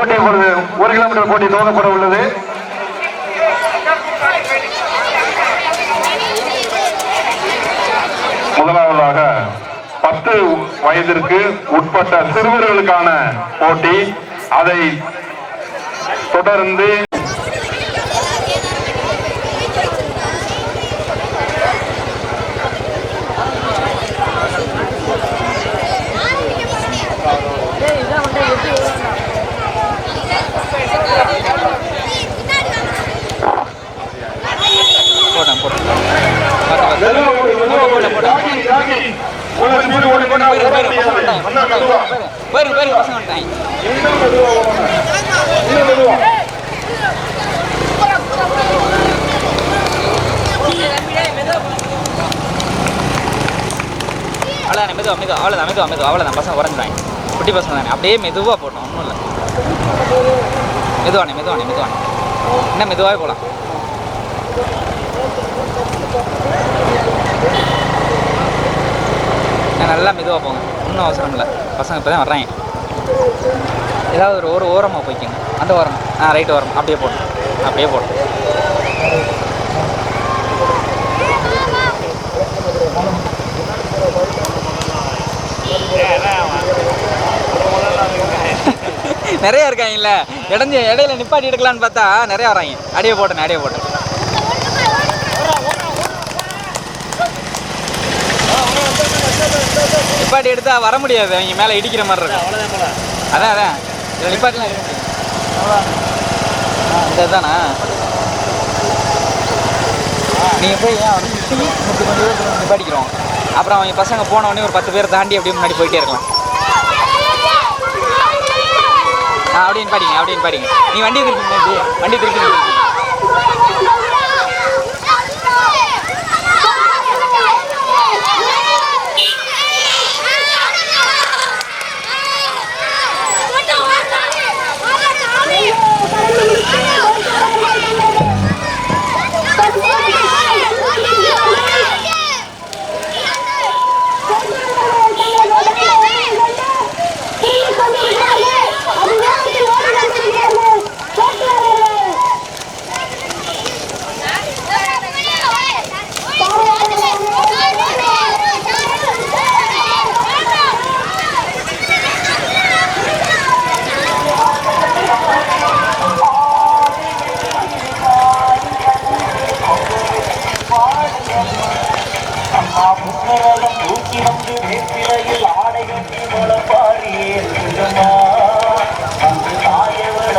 போட்டி ஒரு கிலோமீட்டர் போட்டி துவங்கப்பட உள்ளது. முதலாவதாக பத்து வயதிற்கு உட்பட்ட சிறுவர்களுக்கான போட்டி. அதை தொடர்ந்து பேரு பேரு பசங்க வந்துட்டாங்க அவ்வளோதான் மெதுவா. மெதுவா அவ்வளோதான் மெதுவா. மெதுவா அவ்வளோதான் பசங்க உடஞ்சிட்டாங்க குட்டி பசங்க தானே. அப்படியே மெதுவாக போட்டோம் ஒன்றும் இல்லை. மெதுவானே மெதுவானே மெதுவானே. இன்னும் மெதுவாகவே போகலாம் நல்லா மெதுவாக போங்க. ஒன்றும் அவசரம் இல்லை. பசங்க இப்போ தான் வர்றாங்க. ஏதாவது ஒரு ஒரு ஓரமாக போய்க்கோங்க. அந்த ஓரம். ஆ ரைட்டு ஓரம். அப்படியே போடும் அப்படியே போடும் நிறைய இருக்காங்கல்ல. இடைஞ்ச இடையில நிப்பாட்டி எடுக்கலான்னு பார்த்தா நிறைய வராங்க அடியே போட்டேன் அடியே போட்டேன். நிப்பாட்டி எடுத்தா வர முடியாது. அவங்க மேலே இடிக்கிற மாதிரி இருக்கும். அதான் அதான். இதில் நிப்பாட்டிலாம் இந்த இதுதானா நீங்கள் போய் ஏன் முப்பது தூரத்துல நிப்பாட்டிக்கிறோம்? அப்புறம் அவங்க பசங்க போன உடனே ஒரு பத்து பேர் தாண்டி அப்படியே முன்னாடி போயிட்டே இருக்கலாம். ஆ அப்படியே நிப்பாடிங்க அப்படியே நிப்பாடிங்க நீ வண்டி திருப்பி முன்னாடி வண்டி திருப்பி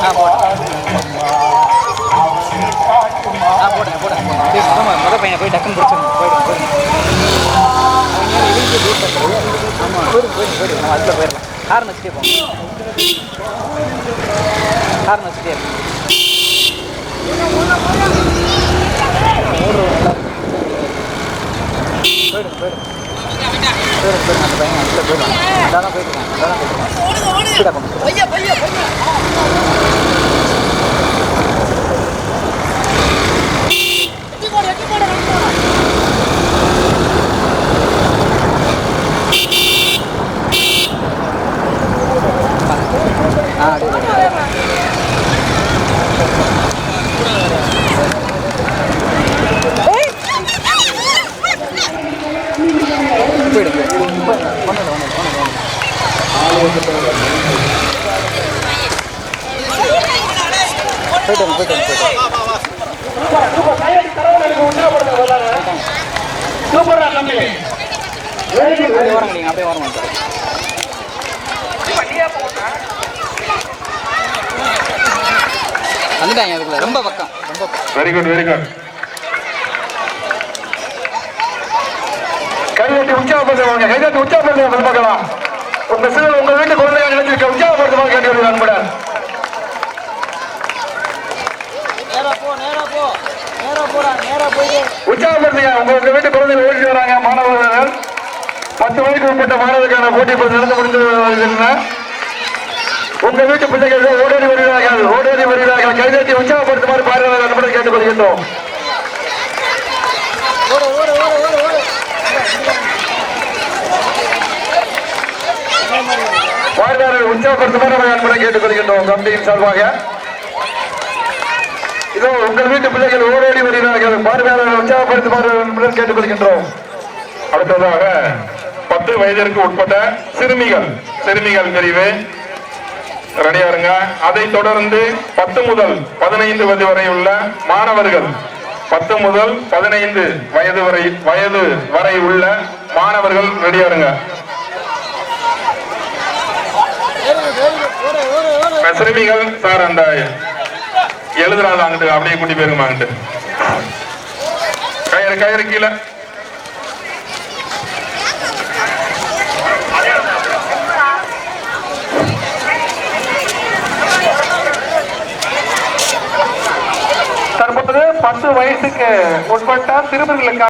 ஆ போட்டேன் ஆ போட்டேன் போட்டேன் அப்படியே முத மொ- முத பையனை போய் டக்குன்னு பிடிச்சிருங்க போயிடும் போயிடும் ஆமாம் போயிடும் போயிடும் போயிடும் நம்ம அதில் போயிடலாம் ஹார்ன் வச்சுட்டே ஹார்ன் வச்சுட்டே போயிடும் போயிடும் போயிடும் போயிடும் அந்த பையன் அதில் போயிடுவாங்க அதான் போயிட்டுருக்காங்க அதான் போயிட்டுருக்காங்க ஸ்பீடாக வந்துட்டாங்க அதுக்குள்ள. ரொம்ப பக்கம். ரொம்ப வெரி குட் வெரி குட் கைதட்டி உற்சாகப்படுத்துவாங்க. கைதட்டி உற்சாகப்படுத்துங்க பெருமக்களா உங்க சிறு உங்க வீட்டு குழந்தையா நினைச்சிருக்க உற்சாகப்படுத்துவாங்க கேட்டு நண்படா உற்சாகப்படுத்துங்க. உங்க வீட்டு குழந்தைகள் ஓடிட்டு வராங்க மாணவர்கள். பத்து மணிக்கு உட்பட்ட மாணவர்களுக்கான போட்டி நடந்து முடிஞ்சு உங்க வீட்டு பிள்ளைகள் ஓடோடி வருகிறார்கள் ஓடோடி வருகிறார்கள். கைதட்டி உற்சாகப்படுத்துமாறு பார்வையாளர் நண்பர்கள் கேட்டுக்கொள்கின்றோம். பார்வையாளர் உற்சாகப்படுத்துமாறு நம்ம நண்பரை கேட்டுக்கொள்கின்றோம் கமிட்டியின் சார்பாக. இதோ உங்கள் வீட்டு பிள்ளைகள் ஓடோடி வருகிறார்கள். பார்வையாளர் உற்சாகப்படுத்துமாறு நண்பர்கள் கேட்டுக்கொள்கின்றோம். அடுத்ததாக பத்து வயதிற்கு உட்பட்ட சிறுமிகள் சிறுமிகள் பிரிவு. ரெடியா இருங்க அதை தொடர்ந்து பத்து முதல் பதினைந்து வயது வரை உள்ள மாணவர்கள் பத்து முதல் பதினைந்து வயது வரை வயது வரை உள்ள மாணவர்கள் ரெடியா இருங்க சிறுமிகள் சார் அந்த எழுதுறாங்க அங்கிட்டு அப்படியே கூட்டி போயிருங்க அங்கிட்டு. கயிறு கயிறு கீழே தற்போது பத்து வயசுக்கு உட்பட்ட சிறுவர்களுக்காக